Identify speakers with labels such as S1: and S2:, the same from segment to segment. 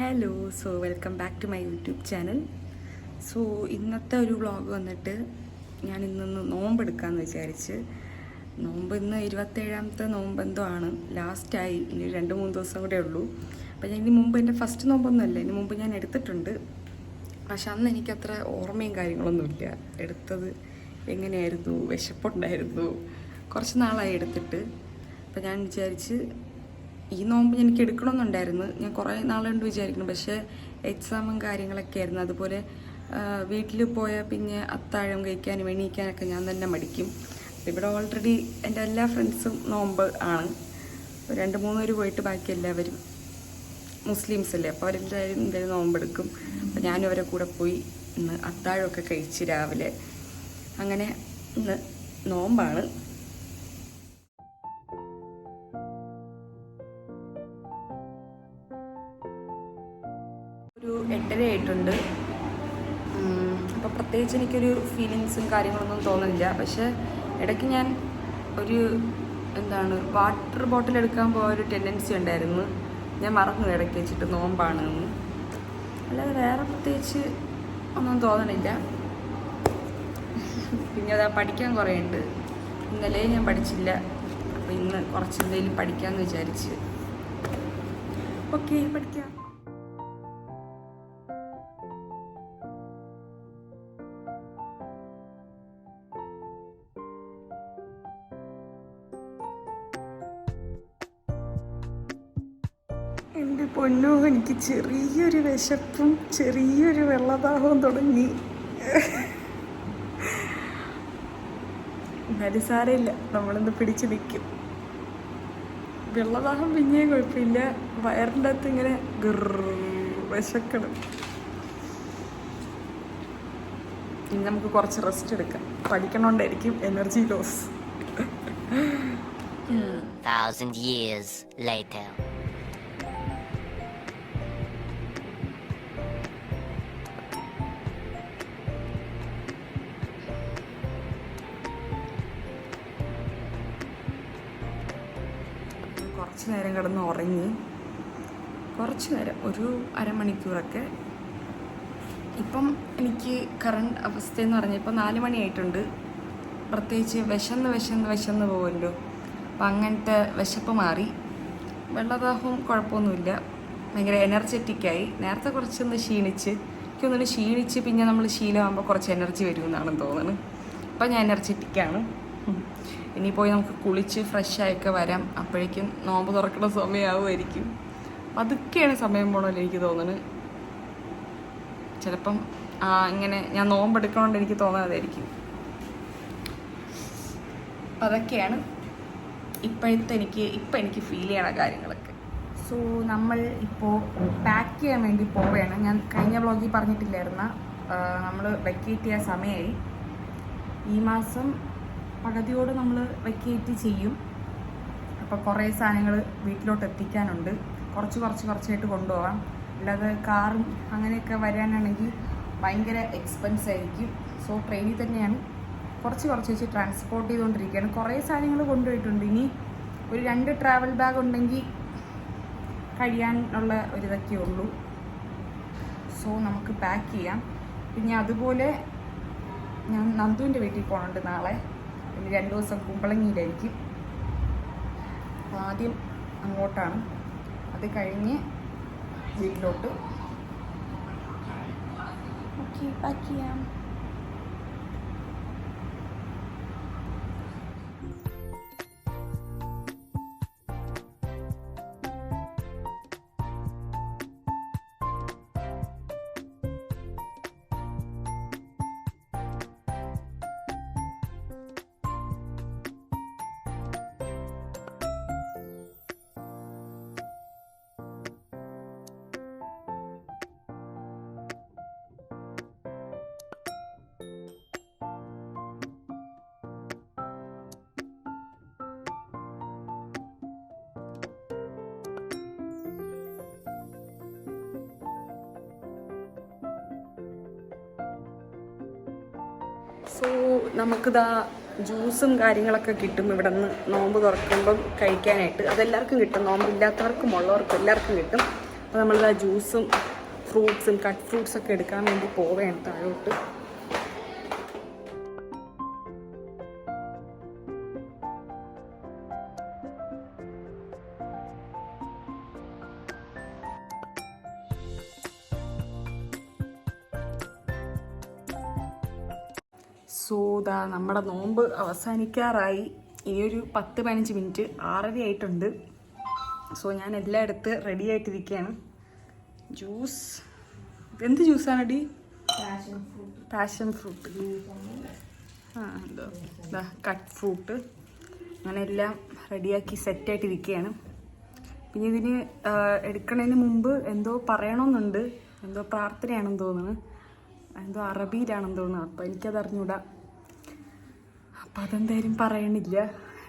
S1: Hello so welcome back to my YouTube channel so ഇന്നത്തെ ഒരു vlog വന്നിട്ട് ഞാൻ ഇന്നൊന്ന് നോമ്പെടുക്കാമെന്ന് വിചാരിച്ച്. നോമ്പ് ഇന്ന് ഇരുപത്തേഴാമത്തെ നോമ്പ് എന്തോ ആണ് ലാസ്റ്റായി ഇനി രണ്ട് മൂന്ന് ദിവസം കൂടെ ഉള്ളൂ. അപ്പം ഞാൻ ഇനി മുമ്പ് എന്റെ ഫസ്റ്റ് നോമ്പൊന്നുമല്ല. ഇതിന് മുമ്പ് ഞാൻ എടുത്തിട്ടുണ്ട്. പക്ഷെ അന്ന് എനിക്കത്ര ഓർമ്മയും കാര്യങ്ങളൊന്നുമില്ല. എടുത്തത് എങ്ങനെയായിരുന്നു? വിശപ്പുണ്ടായിരുന്നു. കുറച്ച് നാളായി എടുത്തിട്ട്. അപ്പം ഞാൻ വിചാരിച്ച് ഈ നോമ്പ് എനിക്ക് എടുക്കണമെന്നുണ്ടായിരുന്നു. ഞാൻ കുറേ നാളുണ്ട് വിചാരിക്കുന്നു. പക്ഷേ എക്സാമും കാര്യങ്ങളൊക്കെ ആയിരുന്നു. അതുപോലെ വീട്ടിൽ പോയാൽ പിന്നെ അത്താഴം കഴിക്കാനും എണീക്കാനൊക്കെ ഞാൻ തന്നെ മടിക്കും. ഇവിടെ ഓൾറെഡി എന്റെ എല്ലാ ഫ്രണ്ട്സും നോമ്പ് ആണ്. രണ്ട് മൂന്ന് പേര് പോയിട്ട് ബാക്കി എല്ലാവരും മുസ്ലിംസ് അല്ലേ? അപ്പോൾ അവരെന്തായാലും എന്തായാലും നോമ്പെടുക്കും അപ്പോൾ ഞാനും അവരെ കൂടെ പോയി ഇന്ന് അത്താഴമൊക്കെ കഴിച്ച് രാവിലെ. അങ്ങനെ ഇന്ന് നോമ്പാണ്. പ്രത്യേകിച്ച് എനിക്കൊരു ഫീലിങ്സും കാര്യങ്ങളൊന്നും തോന്നുന്നില്ല. പക്ഷേ ഇടയ്ക്ക് ഞാൻ ഒരു എന്താണ് വാട്ടർ ബോട്ടിൽ എടുക്കാൻ പോയ ഒരു ടെൻഡൻസി ഉണ്ടായിരുന്നു. ഞാൻ മറന്നു ഇടയ്ക്ക് വെച്ചിട്ട് നോമ്പാണ് എന്ന് അല്ലാതെ വേറെ പ്രത്യേകിച്ച് ഒന്നും തോന്നണില്ല. പിന്നെ അതാ പഠിക്കാൻ കുറേ ഉണ്ട്. ഇന്നലെ ഞാൻ പഠിച്ചില്ല. അപ്പോൾ ഇന്ന് കുറച്ച് എന്തെങ്കിലും പഠിക്കാമെന്ന് വിചാരിച്ച്. ഓക്കെ പഠിക്കാം. എന്റെ പൊന്നോ എനിക്ക് ചെറിയൊരു വിശപ്പും ചെറിയൊരു വെള്ളദാഹവും തുടങ്ങി. എന്നാലും സാരമില്ല നമ്മളിന്ന് പിടിച്ചു നിൽക്കും. വെള്ളദാഹം പിന്നെയും കുഴപ്പമില്ല. വയറിന്റെ അകത്ത് ഇങ്ങനെ വിശക്കണം. ഇനി നമുക്ക് കുറച്ച് റെസ്റ്റ് എടുക്കാം. പഠിക്കണോണ്ടായിരിക്കും energy loss
S2: thousand years later.
S1: കുറച്ച് നേരം കിടന്ന് ഉറങ്ങി. കുറച്ച് നേരം ഒരു അരമണിക്കൂറൊക്കെ. ഇപ്പം എനിക്ക് കറണ്ട് അവസ്ഥ എന്ന് പറഞ്ഞാൽ ഇപ്പം നാല് മണിയായിട്ടുണ്ട്. പ്രത്യേകിച്ച് വിശന്ന് വിശന്ന് വിശന്ന് പോകുമല്ലോ അപ്പം അങ്ങനത്തെ വിശപ്പ് മാറി. വെള്ളദാഹവും കുഴപ്പമൊന്നുമില്ല. ഭയങ്കര എനർജറ്റിക്കായി നേരത്തെ കുറച്ചൊന്ന് ക്ഷീണിച്ച് എനിക്കൊന്നും ക്ഷീണിച്ച് പിന്നെ നമ്മൾ ശീലമാകുമ്പോൾ കുറച്ച് എനർജി വരുമെന്നാണ് തോന്നുന്നത് അപ്പം ഞാൻ എനർജറ്റിക്കാണ് ഇനി പോയി നമുക്ക് കുളിച്ച് ഫ്രഷ് ആയൊക്കെ വരാം. അപ്പോഴേക്കും നോമ്പ് തുറക്കുന്ന സമയമാവുമായിരിക്കും അതൊക്കെയാണ് സമയം പോകണമല്ലോ എനിക്ക് തോന്നുന്നത് ചിലപ്പം ഇങ്ങനെ ഞാൻ നോമ്പെടുക്കണോണ്ട് എനിക്ക് തോന്നാതായിരിക്കും. അതൊക്കെയാണ് ഇപ്പോഴത്തെ എനിക്ക് ഇപ്പം എനിക്ക് ഫീൽ ചെയ്യണ കാര്യങ്ങളൊക്കെ. സോ നമ്മൾ ഇപ്പോൾ പാക്ക് ചെയ്യാൻ വേണ്ടി പോവുകയാണ്. ഞാൻ കഴിഞ്ഞ വ്ളോഗിൽ പറഞ്ഞിട്ടില്ലായിരുന്ന നമ്മൾ വെക്കേറ്റ് ചെയ്യാൻ സമയമായി ഈ മാസം പകുതിയോട് നമ്മൾ വെക്കേറ്റ് ചെയ്യും. അപ്പോൾ കുറേ സാധനങ്ങൾ വീട്ടിലോട്ട് എത്തിക്കാനുണ്ട്. കുറച്ച് കുറച്ച് കുറച്ചായിട്ട് കൊണ്ടുപോകാം അല്ലാതെ കാറും അങ്ങനെയൊക്കെ വരാനാണെങ്കിൽ ഭയങ്കര എക്സ്പെൻസ് ആയിരിക്കും. സോ ട്രെയിനിൽ തന്നെയാണ് കുറച്ച് കുറച്ച് വെച്ച് ട്രാൻസ്പോർട്ട് ചെയ്തുകൊണ്ടിരിക്കുകയാണ് കുറേ സാധനങ്ങൾ കൊണ്ടുപോയിട്ടുണ്ട്. ഇനി ഒരു രണ്ട് ട്രാവൽ ബാഗ് ഉണ്ടെങ്കിൽ കഴിയാനുള്ള ഒരിതൊക്കെ ഉള്ളൂ. സോ നമുക്ക് പാക്ക് ചെയ്യാം. പിന്നെ അതുപോലെ ഞാൻ നന്ദുവിന്റെ വീട്ടിൽ പോകുന്നുണ്ട് നാളെ. പിന്നെ രണ്ട് ദിവസം കുമ്പളങ്ങിയിലായിരിക്കും. അപ്പോൾ ആദ്യം അങ്ങോട്ടാണ്. അത് കഴിഞ്ഞ് വീട്ടിലോട്ട്. ഓക്കെ പാക്ക് ചെയ്യാം. സോ നമുക്കിതാ ജ്യൂസും കാര്യങ്ങളൊക്കെ കിട്ടും ഇവിടെ നിന്ന് നോമ്പ് തുറക്കുമ്പം കഴിക്കാനായിട്ട്. അതെല്ലാവർക്കും കിട്ടും. നോമ്പില്ലാത്തവർക്കും ഉള്ളവർക്കും എല്ലാവർക്കും കിട്ടും. അപ്പോൾ നമ്മളിതാ ജ്യൂസും ഫ്രൂട്ട്സും കട്ട് ഫ്രൂട്ട്സൊക്കെ എടുക്കാൻ വേണ്ടി പോവുകയാണ് താഴോട്ട്. സോ ദാ നമ്മുടെ നോമ്പ് അവസാനിക്കാറായി. ഇനിയൊരു പത്ത് പതിനഞ്ച് മിനിറ്റ് ആറര ആയിട്ടുണ്ട്. സോ ഞാൻ എല്ലാം എടുത്ത് റെഡി ആയിട്ടിരിക്കുകയാണ്. ജ്യൂസ് എന്ത് ജ്യൂസാണ് ഡി പാഷൻ ഫ്രൂട്ട് ആ എന്തോ. ഇതാ കട്ട് ഫ്രൂട്ട് അങ്ങനെ എല്ലാം റെഡിയാക്കി സെറ്റായിട്ടിരിക്കുകയാണ് പിന്നെ ഇതിന് എടുക്കണതിന് മുമ്പ് എന്തോ പറയണമെന്നുണ്ട് എന്തോ പ്രാർത്ഥനയാണെന്ന് തോന്നുന്നു. എന്തോ അറബിയിലാണെന്ന് തോന്നുന്നു. അപ്പോൾ എനിക്കത് അറിഞ്ഞൂടാ അപ്പം അതെന്തായാലും പറയണില്ല.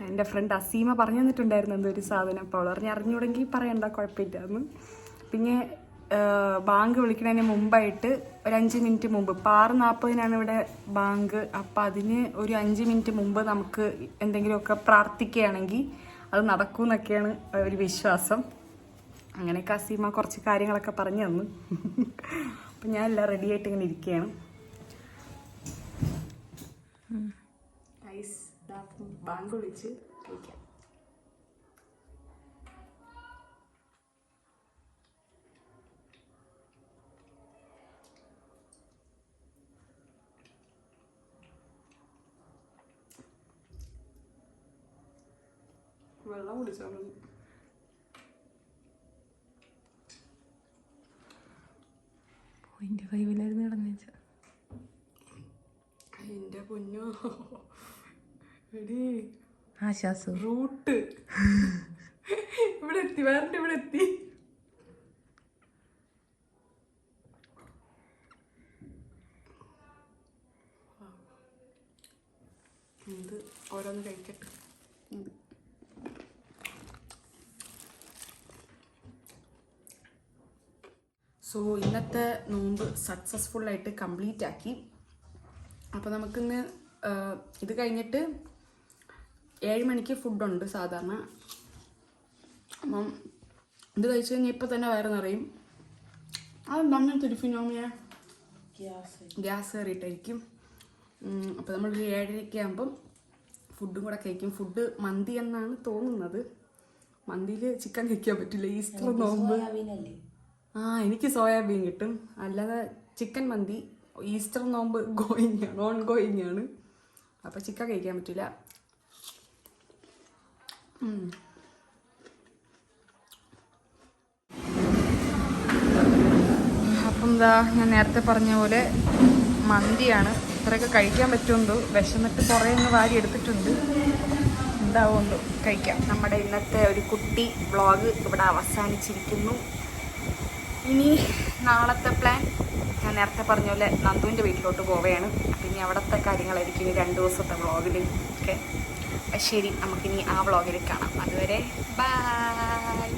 S1: എന്റെ ഫ്രണ്ട് അസീമ പറഞ്ഞു തന്നിട്ടുണ്ടായിരുന്നു എന്തോ ഒരു സാധനം. അപ്പോൾ അവൾ പറഞ്ഞ് പറയണ്ട കുഴപ്പമില്ല എന്ന് പിന്നെ ബാങ്ക് വിളിക്കുന്നതിന് മുമ്പായിട്ട് ഒരു അഞ്ച് മിനിറ്റ് മുമ്പ് ഇപ്പം ആറ് നാൽപ്പതിനാണ് ഇവിടെ ബാങ്ക്. അപ്പം അതിന് ഒരു അഞ്ച് മിനിറ്റ് മുമ്പ് നമുക്ക് എന്തെങ്കിലുമൊക്കെ പ്രാർത്ഥിക്കുകയാണെങ്കിൽ അത് നടക്കും എന്നൊക്കെയാണ് ഒരു വിശ്വാസം. അങ്ങനെയൊക്കെ അസീമ കുറച്ച് കാര്യങ്ങളൊക്കെ പറഞ്ഞു തന്നു. അപ്പം ഞാൻ എല്ലാം റെഡി ആയിട്ട് ഇങ്ങനെ ഇരിക്കുകയാണ്. ഐസ് ബാങ്ക് വിളിച്ച് കഴിക്കാം വെള്ളം കുടിച്ചാൽ മതി
S3: പോയിന്റ് ഫൈവിലായിരുന്നു കിടന്നേച്ച
S1: എന്റെ പൊന്നോ.
S3: ആശ്വാസം.
S1: റൂട്ട്. ഇവിടെ എത്തി വേറെ ഇവിടെ എത്തി ഇത് ഓരോന്ന് കഴിക്കട്ടെ. സോ ഇന്നത്തെ നോമ്പ് സക്സസ്ഫുള്ളായിട്ട് കംപ്ലീറ്റ് ആക്കി. അപ്പോൾ നമുക്കിന്ന് ഇത് കഴിഞ്ഞിട്ട് ഏഴ് മണിക്ക് ഫുഡുണ്ട് സാധാരണ. അപ്പം ഇത് കഴിച്ച് കഴിഞ്ഞാൽ ഇപ്പം തന്നെ വയറ് നിറയും. അത് നമ്മൾ തിരുഫിനോമിയ ഗ്യാസ് ഗ്യാസ് കയറിയിട്ടായിരിക്കും. അപ്പോൾ നമ്മൾ ഏഴരയ്ക്ക് ആകുമ്പം ഫുഡും കൂടെ കഴിക്കും. ഫുഡ് മന്തി എന്നാണ് തോന്നുന്നത്. മന്തിയിൽ ചിക്കൻ കഴിക്കാൻ പറ്റില്ല. ഈസ്റ്റർ നോമ്പ്. ആ എനിക്ക് സോയാബീൻ കിട്ടും. അല്ലാതെ ചിക്കൻ മന്തി ഈസ്റ്റർ നോമ്പ് ഗോയിങ് ആണ് ഓൺ ഗോയിങ് ആണ് അപ്പോൾ ചിക്കൻ കഴിക്കാൻ പറ്റില്ല. അപ്പം എന്താ ഞാൻ നേരത്തെ പറഞ്ഞ പോലെ മന്തിയാണ്. ഇത്രയൊക്കെ കഴിക്കാൻ പറ്റുമെന്തോ വിശന്നിട്ട് കുറേ ഒന്ന് വാരി എടുത്തിട്ടുണ്ട്. എന്താവുമെന്തോ കഴിക്കാം. നമ്മുടെ ഇന്നത്തെ ഒരു കുട്ടി വ്ളോഗ് ഇവിടെ അവസാനിച്ചിരിക്കുന്നു. ഇനി നാളത്തെ പ്ലാൻ. ഞാൻ നേരത്തെ പറഞ്ഞ പോലെ നന്ദുവിന്റെ വീട്ടിലോട്ട് പോവുകയാണ്. അപ്പം ഇനി അവിടുത്തെ കാര്യങ്ങളായിരിക്കും ഇനി രണ്ട് ദിവസത്തെ വ്ളോഗിൽ ഒക്കെ ശരി നമുക്കിനി ആ വ്ളോഗിൽ കാണാം. അതുവരെ ബൈ